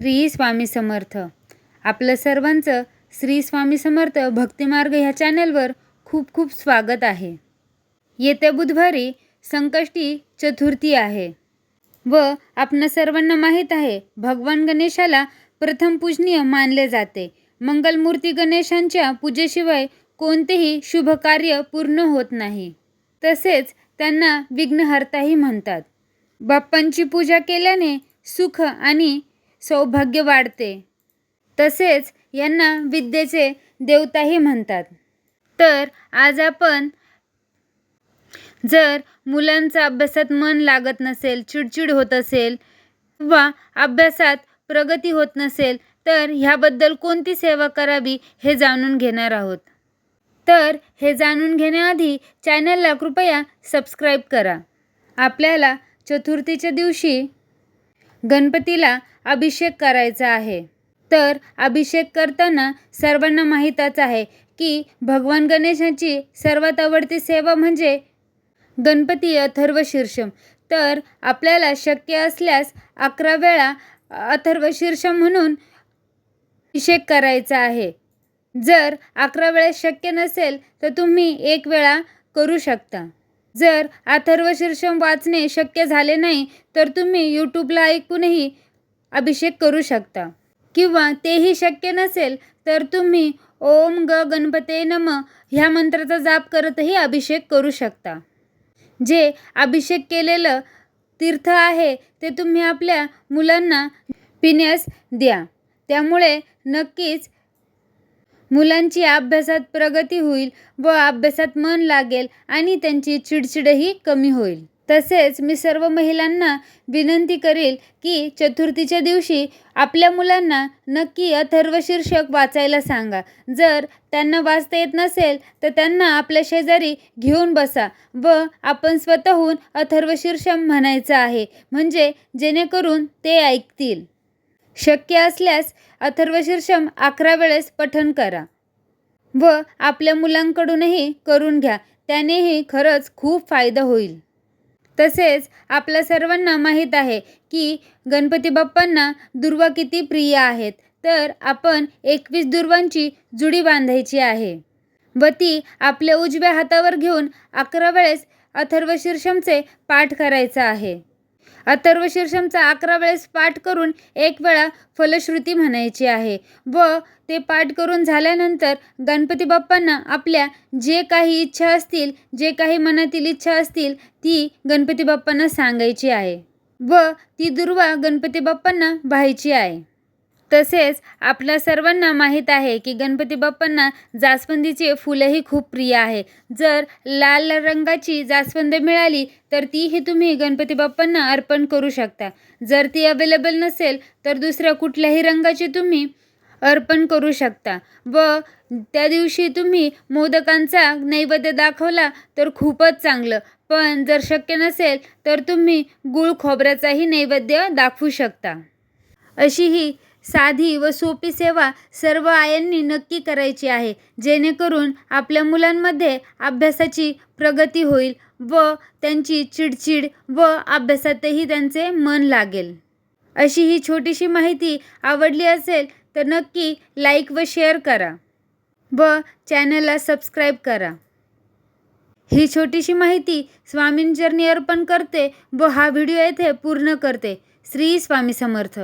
श्री स्वामी समर्थ. आपलं सर्वांचं श्री स्वामी समर्थ भक्तिमार्ग ह्या चॅनलवर खूप खूप स्वागत आहे. येत्या बुधवारी संकष्टी चतुर्थी आहे. व आपणा सर्वांना माहीत आहे भगवान गणेशाला प्रथम पूजनीय मानले जाते. मंगलमूर्ती गणेशांच्या पूजेशिवाय कोणतेही शुभ कार्य पूर्ण होत नाही. तसेच त्यांना विघ्नहर्ताही म्हणतात. बाप्पांची पूजा केल्याने सुख आणि सौभाग्य वाढते. तसेच यांना विद्येचे देवताही म्हणतात. तर आज आपण जर मुलांचा अभ्यासात मन लागत नसेल चिडचिड होत असेल किंवा अभ्यासात प्रगती होत नसेल तर ह्याबद्दल कोणती सेवा करावी हे जाणून घेणार आहोत. तर हे जाणून घेण्याआधी चॅनलला कृपया सबस्क्राईब करा. आपल्याला चतुर्थीच्या दिवशी गणपतीला अभिषेक करायचा आहे. तर अभिषेक करताना सर्वांना माहीतच आहे की भगवान गणेशाची सर्वात आवडती सेवा म्हणजे गणपती अथर्व शीर्षम. तर आपल्याला शक्य असल्यास अकरा वेळा अथर्व शीर्षम म्हणून अभिषेक करायचा आहे. जर अकरा वेळा शक्य नसेल तर तुम्ही एक वेळा करू शकता. जर अथर्वशीर्षम वाचणे शक्य झाले नाही तर तुम्ही यूट्यूबला ऐकूनही अभिषेक करू शकता. किंवा तेही शक्य नसेल तर तुम्ही ओम ग गणपते नम ह्या मंत्राचा जाप करतही अभिषेक करू शकता. जे अभिषेक केलेलं तीर्थ आहे ते तुम्ही आपल्या मुलांना पिण्यास द्या. त्यामुळे नक्कीच मुलांची अभ्यासात प्रगती होईल व अभ्यासात मन लागेल आणि त्यांची चिडचिडही कमी होईल. तसेच मी सर्व महिलांना विनंती करेल की चतुर्थीच्या दिवशी आपल्या मुलांना नक्की अथर्व शीर्षक वाचायला सांगा. जर त्यांना वाचता येत नसेल तर त्यांना आपल्या शेजारी घेऊन बसा व आपण स्वतःहून अथर्वशीर्षम म्हणायचं आहे. म्हणजे जेणेकरून ते ऐकतील. शक्य असल्यास अथर्वशीर्षम अकरा वेळेस पठण करा व आपल्या मुलांकडूनही करून घ्या. त्यानेही खरंच खूप फायदा होईल. तसेच आपल्या सर्वांना माहीत आहे की गणपती बाप्पांना दुर्वा किती प्रिय आहेत. तर आपण एकवीस दुर्वांची जुडी बांधायची आहे. व ती आपल्या उजव्या हातावर घेऊन अकरा वेळेस अथर्वशीर्षमचे पाठ करायचा आहे. अथर्व शीर्षमचा अकरा वेळेस पाठ करून एक वेळा फलश्रुती म्हणायची आहे. व ते पाठ करून झाल्यानंतर गणपती बाप्पांना आपल्या जे काही इच्छा असतील जे काही मनातील इच्छा असतील ती गणपती बाप्पांना सांगायची आहे. व ती दुर्वा गणपती बाप्पांना व्हायची आहे. तसेच आपल्या सर्वांना माहीत आहे की गणपती बाप्पांना जास्वंदीचे फुलंही खूप प्रिय आहे. जर लाल रंगाची जास्वंद मिळाली तर तीही तुम्ही गणपती बाप्पांना अर्पण करू शकता. जर ती अवेलेबल नसेल तर दुसऱ्या कुठल्याही रंगाची तुम्ही अर्पण करू शकता. व त्या दिवशी तुम्ही मोदकांचा नैवेद्य दाखवला तर खूपच चांगलं. पण जर शक्य नसेल तर तुम्ही गूळ खोबऱ्याचाही नैवेद्य दाखवू शकता. अशी ही साधी व सोपी सेवा सर्व आयांनी नक्की करायची आहे. जेणेकरून आपल्या मुलांमध्ये अभ्यासाची प्रगती होईल व त्यांची चिडचिड व अभ्यासातही त्यांचे मन लागेल. अशी ही छोटीशी माहिती आवडली असेल तर नक्की लाईक व शेअर करा व चॅनलला सबस्क्राईब करा. ही छोटीशी माहिती स्वामींचरणी अर्पण करते व हा व्हिडिओ येथे पूर्ण करते. श्री स्वामी समर्थ.